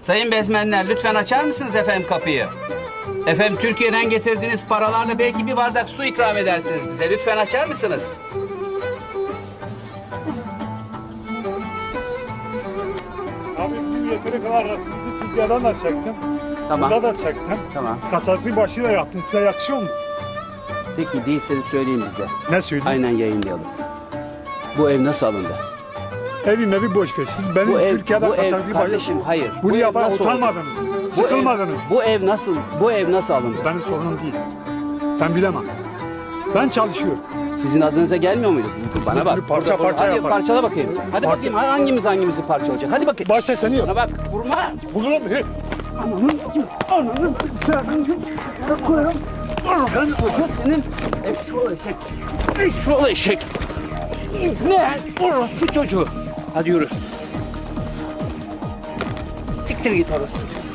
Sayın bezmenler lütfen açar mısınız efendim kapıyı? Efendim Türkiye'den getirdiğiniz paralarla belki bir bardak su ikram edersiniz bize. Lütfen açar mısınız? Abi bizim yeteri kadar resmimizi Türkiye'den de çektim. Tamam. Burada da çektim. Tamam. Kaçaklı başıyla yaptım. Size yakışıyor mu? Peki değilseniz söyleyin bize. Ne söyleyeyim? Aynen yayınlayalım. Bu ev nasıl alındı? Evin evi boş ver. Siz benim Bu ev, Türkiye'de bu ev kardeşim başı... hayır. Bunu Bu ev yapan utanmadınız. Bu ev, Sıkılmadınız. bu ev nasıl bu ev nasıl alındı? Benim sorunum değil. Ben bilemem. Ben çalışıyorum. Sizin adınıza gelmiyor muydu? Bana bak. Parça parça Hadi yapar. parçala bakayım. Hadi Parça. bakayım hangimiz hangimizi parçalayacak. Hadi bakayım. Başta seni yok. Bana bak. Vurma. He. Ananın, ananın, Sen senin eşşoğlu eşek. Eşşoğlu eşek. Ne? Orospu çocuğu. Hadi yürü. Siktir git orospu çocuğu.